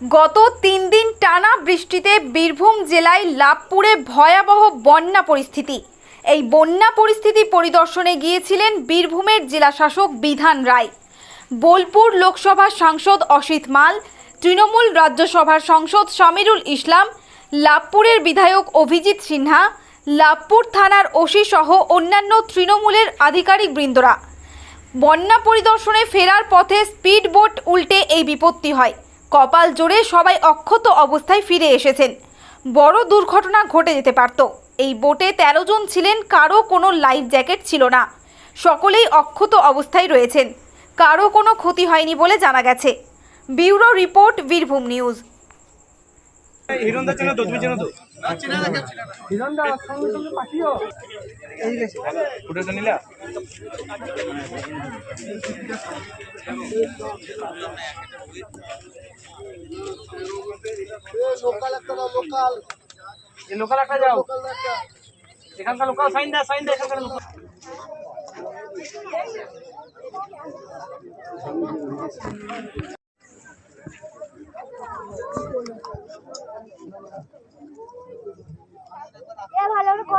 গত তিন দিন টানা বৃষ্টিতে বীরভূম জেলায় লাভপুরে ভয়াবহ বন্যা পরিস্থিতি। এই বন্যা পরিস্থিতি পরিদর্শনে গিয়েছিলেন বীরভূমের জেলা শাসক বিধান রায়। বোলপুর লোকসভা সাংসদ অসিত মাল, তৃণমূল রাজ্যসভার সংসদ সামিরুল ইসলাম, লাভপুরের বিধায়ক অভিজিৎ সিনহা, লাভপুর থানার ওসি সহ অন্যান্য তৃণমূলের আধিকারিক বৃন্দরা। বন্যা পরিদর্শনে ফেরার পথে স্পিড বোট উল্টে এই বিপত্তি হয়। কপাল জোরে সবাই অক্ষত অবস্থায় ফিরে এসেছেন। বড় দুর্ঘটনা ঘটে যেতে পারত। এই বোটে তেরো জন ছিলেন, কারও কোনো লাইফ জ্যাকেট ছিল না। সকলেই অক্ষত অবস্থায় রয়েছেন। কারও কোনো ক্ষতি হয়নি বলে জানা গেছে। Bureau report Birbhum news. Local একটা যাও এখানকার লোকাল সাইন দা সাইন দা এখানকার লোকাল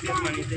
permanente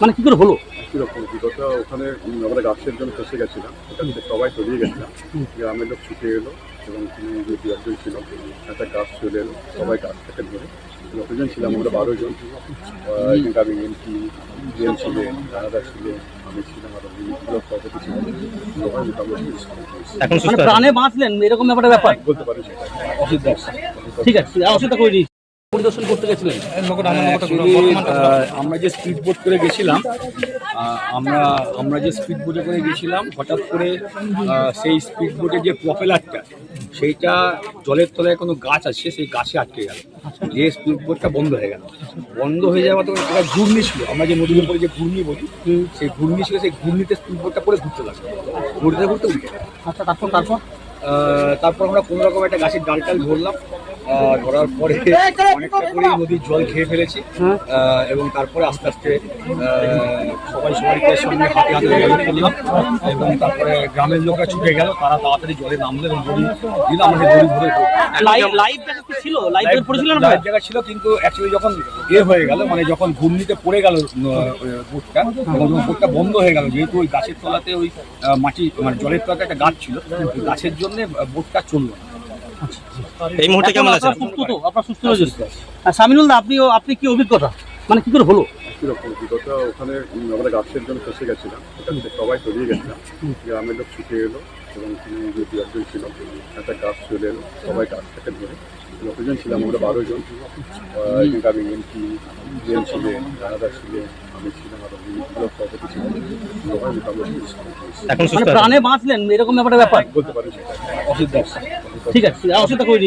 মানে কি করে হলো কীরকম বিগত ওখানে আমরা গাছের জন্য ফেসে গেছিলাম। ওখান সবাই তলিয়ে গেছিলাম। গ্রামের লোক ছুটে এলো এবং তিনি যে দু একজন ছিল একটা গাছ চলে এলো। সবাই গাছ থেকে ধরে যতজন ছিলাম আমরা বারো জন। এখানকার এমপি জিএম ছিলেন রানাদা ছিলেন আমি ছিলাম আর ব্লক সভাপতি ছিলেন সবাই মোটামুটি এখন মানে প্রাণে বাঁচলেন এরকম ব্যাপারটা ব্যাপার? বলতে পারি সেটা। ঠিক আছে অসিত করে পরিদর্শন করতে গেছিলেন? আমরা যে স্পিড বোট করে গেছিলাম আমরা আমরা যে স্পিড বোটে করে গেছিলাম হঠাৎ করে সেই স্পিড বোটের যে প্রপেলারটা সেইটা জলের তলায় কোনো গাছ আছে সেই গাছে আটকে গেল। যে স্পিড বোটটা বন্ধ হয়ে গেল। বন্ধ হয়ে যাওয়া তো একটা ঘূর্ণি ছিল। আমরা যে নদীর উপরে যে ঘূর্ণি বলি সেই ঘূর্ণি ছিল সেই ঘূর্ণিতে স্পিড বোটটা পরে ঘুরতে লাগল। ঘুরতে ঘুরতে উঠে আচ্ছা তারপর তারপর? তারপর আমরা কোনো রকম একটা গাছের ডাল টাল ধরলাম। ধরার পরে অনেকটা করেই নদীর জল খেয়ে ফেলেছি। আহ, এবং তারপরে আস্তে আস্তে আহ, সবাই সবাইকে সঙ্গে হাতে হাতে জল করলাম এবং তারপরে গ্রামের লোকরা ছুটে গেল তারা তাড়াতাড়ি জলে নামলো এবং দড়ি দিল আমাদের দড়ি ধরে জায়গা ছিল? লাইভ জায়গা কিন্তু অ্যাকচুয়ালি যখন এ হয়ে গেল মানে যখন ঘূর্ণিতে পড়ে গেল বোটটা এবং যখন বোটটা বন্ধ হয়ে গেল। যেহেতু ওই গাছের তলাতে ওই মাটি মানে জলের তলাতে একটা গাছ ছিল গাছের জন্য বোটটা চলল না। এই মুহূর্তে কেমন আছেন? সুস্থ তো আপনারা সুস্থ আর সামিনুল দা আপনি আপনি কি অভিজ্ঞতা? মানে কি করে হলো? অভিজ্ঞতা? ওখানে আমরা গাছের জন্য ফেসে গেছিলাম। সবাই তলিয়ে গেছিলাম। গ্রামের লোক ছুটে এলো। এবং তিনি যে দু একজন ছিল একটা গাছ চলে এলো সবাই থেকে ধরে। যতজন ছিলাম আমরা বারো জন। এখানকার এমপি জিএম ছিলেন রানাদা ছিলেন আমি ছিলাম আরও বিভিন্ন সভাপতি ছিলেন সবাই মোটামুটি এখন মানে প্রাণে বাঁচলেন এরকম ব্যাপারটা ব্যাপার? বলতে পারেন ঠিক আছে অসুবিধা করে